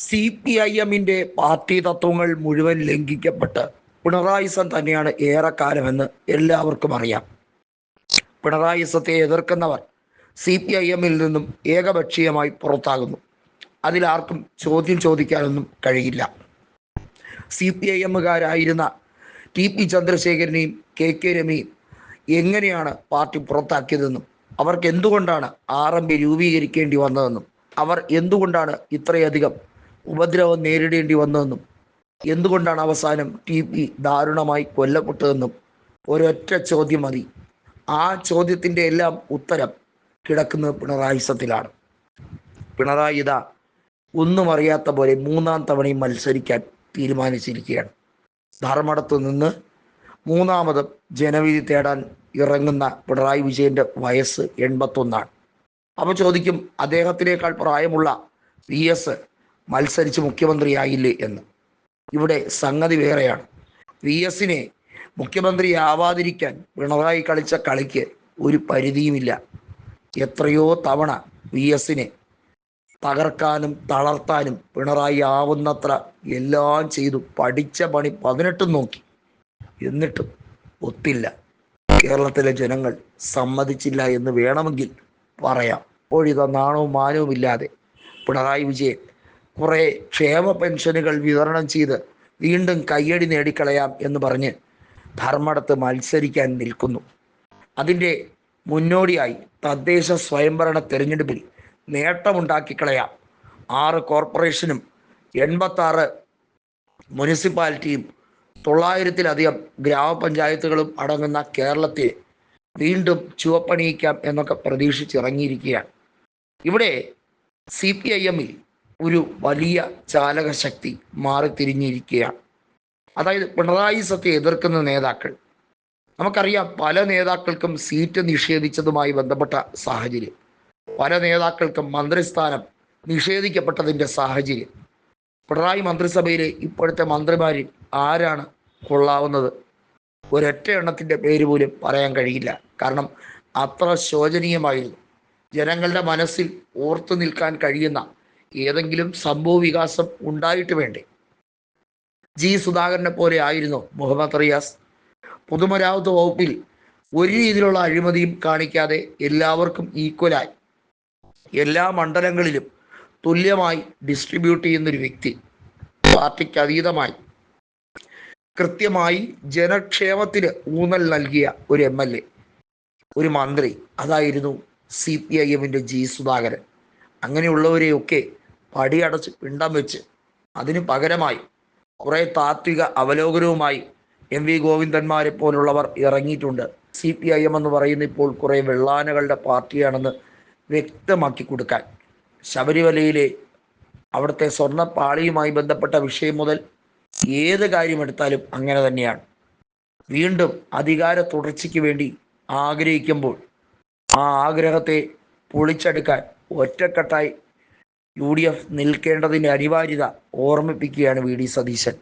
C P I എമ്മിന്റെ party തത്വങ്ങൾ മുഴുവൻ ലംഘിക്കപ്പെട്ട് പിണറായി സം തന്നെയാണ് ഏറെക്കാലമെന്ന് എല്ലാവർക്കും അറിയാം. പിണറായി സത്തെ എതിർക്കുന്നവർ സി പി ഐ എമ്മിൽ നിന്നും ഏകപക്ഷീയമായി പുറത്താകുന്നു. അതിലാർക്കും ചോദ്യം ചോദിക്കാനൊന്നും കഴിയില്ല. സി പി ഐ എമ്മുകാരായിരുന്ന ടി പി ചന്ദ്രശേഖരനെയും കെ കെ രമയും എങ്ങനെയാണ് പാർട്ടി പുറത്താക്കിയതെന്നും അവർക്ക് എന്തുകൊണ്ടാണ് ആർ എം പി രൂപീകരിക്കേണ്ടി വന്നതെന്നും അവർ എന്തുകൊണ്ടാണ് ഇത്രയധികം ഉപദ്രവം നേരിടേണ്ടി വന്നതെന്നും എന്തുകൊണ്ടാണ് അവസാനം ടി പി ദാരുണമായി കൊല്ലപ്പെട്ടതെന്നും ഒരൊറ്റ ചോദ്യം മതി. ആ ചോദ്യത്തിന്റെ എല്ലാം ഉത്തരം കിടക്കുന്നത് പിണറായി സത്തിലാണ് പിണറായി ഇതാ ഒന്നും അറിയാത്ത പോലെ മൂന്നാം തവണയും മത്സരിക്കാൻ തീരുമാനിച്ചിരിക്കുകയാണ്. ധർമ്മടത്ത് നിന്ന് മൂന്നാമതും ജനവിധി തേടാൻ ഇറങ്ങുന്ന പിണറായി വിജയന്റെ വയസ്സ് എൺപത്തൊന്നാണ്. അപ്പോൾ ചോദിക്കും അദ്ദേഹത്തിനേക്കാൾ പ്രായമുള്ള വി എസ് മത്സരിച്ച് മുഖ്യമന്ത്രിയായില്ലേ എന്ന്. ഇവിടെ സംഗതി വേറെയാണ്. വി എസിനെ മുഖ്യമന്ത്രിയാവാതിരിക്കാൻ പിണറായി കളിച്ച കളിക്ക് ഒരു പരിധിയുമില്ല. എത്രയോ തവണ വി എസിനെ തകർക്കാനും തളർത്താനും പിണറായി ആവുന്നത്ര എല്ലാം ചെയ്തു. പഠിച്ച പണി പതിനെട്ടും നോക്കി. എന്നിട്ടും ഒത്തില്ല. കേരളത്തിലെ ജനങ്ങൾ സമ്മതിച്ചില്ല എന്ന് വേണമെങ്കിൽ പറയാം. ഇപ്പോഴിത നാണവും മാനവും ഇല്ലാതെ പിണറായി വിജയൻ കുറേ ക്ഷേമ പെൻഷനുകൾ വിതരണം ചെയ്ത് വീണ്ടും കയ്യടി നേടിക്കളയാം എന്ന് പറഞ്ഞ് ധർമ്മടത്ത് മത്സരിക്കാൻ നിൽക്കുന്നു. അതിന്റെ മുന്നോടിയായി തദ്ദേശ സ്വയംഭരണ തെരഞ്ഞെടുപ്പിൽ നേട്ടമുണ്ടാക്കിക്കളയാം ആറ് കോർപ്പറേഷനും എൺപത്താറ് മുനിസിപ്പാലിറ്റിയും തൊള്ളായിരത്തിലധികം ഗ്രാമപഞ്ചായത്തുകളും അടങ്ങുന്ന കേരളത്തെ വീണ്ടും ചുവപ്പണിയിക്കാം എന്നൊക്കെ പ്രതീക്ഷിച്ചിറങ്ങിയിരിക്കുകയാണ്. ഇവിടെ സി പി ഐ എമ്മിൽ ഒരു വലിയ ചാലകശക്തി മാറിത്തിരിഞ്ഞിരിക്കുകയാണ്. അതായത് പിണറായി സത്തെ എതിർക്കുന്ന നേതാക്കൾ. നമുക്കറിയാം പല നേതാക്കൾക്കും സീറ്റ് നിഷേധിച്ചതുമായി ബന്ധപ്പെട്ട സാഹചര്യം. പല നേതാക്കൾക്കും മന്ത്രിസ്ഥാനം നിഷേധിക്കപ്പെട്ടതിന്റെ സാഹചര്യം. പിണറായി മന്ത്രിസഭയിലെ ഇപ്പോഴത്തെ മന്ത്രിമാരിൽ ആരാണ് കൊള്ളാവുന്നത്? ഒരൊറ്റ എണ്ണത്തിന്റെ പേര് പോലും പറയാൻ കഴിയില്ല. കാരണം അത്ര ശോചനീയമായിരുന്നു. ജനങ്ങളുടെ മനസ്സിൽ ഓർത്തു നിൽക്കാൻ കഴിയുന്ന ഏതെങ്കിലും സംഭവ വികാസം ഉണ്ടായിട്ട് വേണ്ടേ? ജി സുധാകരനെ പോലെ ആയിരുന്നു മുഹമ്മദ് റിയാസ്. പൊതുമരാമത്ത് വകുപ്പിൽ ഒരു രീതിയിലുള്ള അഴിമതിയും കാണിക്കാതെ എല്ലാവർക്കും ഈക്വലായി എല്ലാ മണ്ഡലങ്ങളിലും തുല്യമായി ഡിസ്ട്രിബ്യൂട്ട് ചെയ്യുന്നൊരു വ്യക്തി പാർട്ടിക്ക് അതീതമായി. കൃത്യമായി ജനക്ഷേമത്തിന് ഊന്നൽ നൽകിയ ഒരു എം എൽ എ ഒരു മന്ത്രി. അതായിരുന്നു സി പി ഐ എമ്മിന്റെ ജി സുധാകരൻ. അങ്ങനെയുള്ളവരെയൊക്കെ പടിയടച്ച് പിണ്ടം വെച്ച് അതിന് പകരമായി കുറേ താത്വിക അവലോകനവുമായി എം വി ഗോവിന്ദന്മാരെ പോലുള്ളവർ ഇറങ്ങിയിട്ടുണ്ട്. സി പി ഐ എം എന്ന് പറയുന്ന ഇപ്പോൾ കുറേ വെള്ളാനകളുടെ പാർട്ടിയാണെന്ന് വ്യക്തമാക്കി കൊടുക്കാൻ. ശബരിമലയിലെ അവിടുത്തെ സ്വർണപ്പാളിയുമായി ബന്ധപ്പെട്ട വിഷയം മുതൽ ഏത് കാര്യമെടുത്താലും അങ്ങനെ തന്നെയാണ്. വീണ്ടും അധികാര തുടർച്ചയ്ക്ക് വേണ്ടി ആഗ്രഹിക്കുമ്പോൾ ആ ആഗ്രഹത്തെ പൊളിച്ചെടുക്കാൻ ഒറ്റക്കെട്ടായി യു ഡി എഫ് നിൽക്കേണ്ടതിന്റെ അനിവാര്യത ഓർമ്മിപ്പിക്കുകയാണ് വി ഡി സതീശൻ.